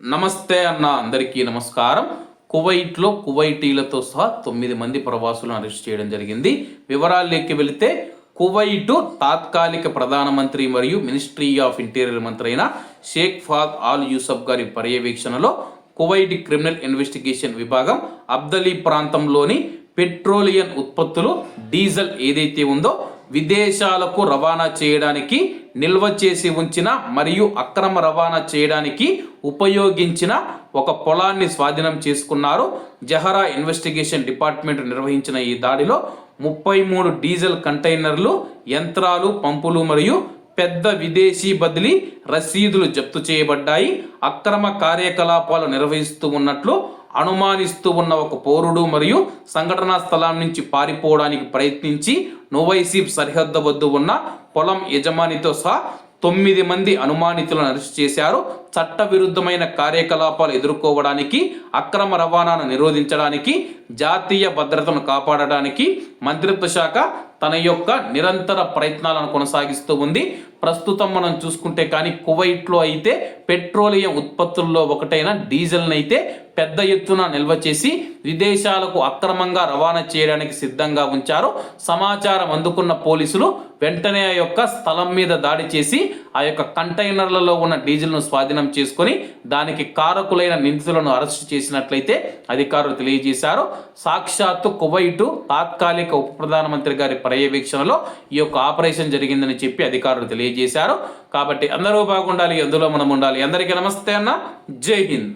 నమస్తే అన్న అందరికీ నమస్కారం. కువైట్లో కువైటీలతో సహా తొమ్మిది మంది ప్రవాసులను అరెస్ట్ చేయడం జరిగింది. వివరాల్లోకి వెళితే కువైటు తాత్కాలిక ప్రధానమంత్రి మరియు మినిస్ట్రీ ఆఫ్ ఇంటీరియర్ మంత్రి అయిన షేక్ ఫాద్ ఆల్ యూసఫ్ గారి పర్యవేక్షణలో కువైట్ క్రిమినల్ ఇన్వెస్టిగేషన్ విభాగం అబ్దలీ ప్రాంతంలోని పెట్రోలియం ఉత్పత్తులు డీజిల్ ఏదైతే ఉందో విదేశాలకు రవాణా చేయడానికి నిల్వ చేసి ఉంచిన మరియు అక్రమ రవాణా చేయడానికి ఉపయోగించిన ఒక పొలాన్ని స్వాధీనం చేసుకున్నారు. జహరా ఇన్వెస్టిగేషన్ డిపార్ట్మెంట్ నిర్వహించిన ఈ దాడిలో ముప్పై మూడు డీజిల్ కంటైనర్లు యంత్రాలు పంపులు మరియు పెద్ద విదేశీ బదిలీ రసీదులు జప్తు చేయబడ్డాయి. అక్రమ కార్యకలాపాలు నిర్వహిస్తూ ఉన్నట్లు అనుమానిస్తూ ఉన్న ఒక పౌరుడు మరియు సంఘటనా స్థలం నుంచి పారిపోవడానికి ప్రయత్నించి నోవైసీప్ సరిహద్దు వద్ద ఉన్న పొలం యజమానితో సహా తొమ్మిది మంది అనుమానితులను అరెస్ట్ చేశారు. చట్టవిరుద్ధమైన కార్యకలాపాలు ఎదుర్కోవడానికి అక్రమ రవాణాను నిరోధించడానికి జాతీయ భద్రతను కాపాడడానికి మంత్రిత్వ శాఖ తన యొక్క నిరంతర ప్రయత్నాలను కొనసాగిస్తూ ఉంది. ప్రస్తుతం మనం చూసుకుంటే కానీ కువైట్లో అయితే పెట్రోలియం ఉత్పత్తుల్లో ఒకటైన డీజిల్ని అయితే పెద్ద ఎత్తున నిల్వ చేసి విదేశాలకు అక్రమంగా రవాణా చేయడానికి సిద్ధంగా ఉంచారు. సమాచారం అందుకున్న పోలీసులు వెంటనే ఆ యొక్క స్థలం మీద దాడి చేసి ఆ యొక్క కంటైనర్లలో ఉన్న డీజిల్ను స్వాధీనం చేసుకొని దానికి కారకులైన నిందితులను అరెస్ట్ చేసినట్లయితే అధికారులు తెలియజేశారు. సాక్షాత్తు కువైటు తాత్కాలిక ఉప ప్రధానమంత్రి గారి పర్యవేక్షణలో ఈ యొక్క ఆపరేషన్ జరిగిందని చెప్పి అధికారులు తెలియజేశారు. కాబట్టి అందరూ బాగుండాలి అందులో మనం ఉండాలి. అందరికీ నమస్తే అన్న. జై హింద్.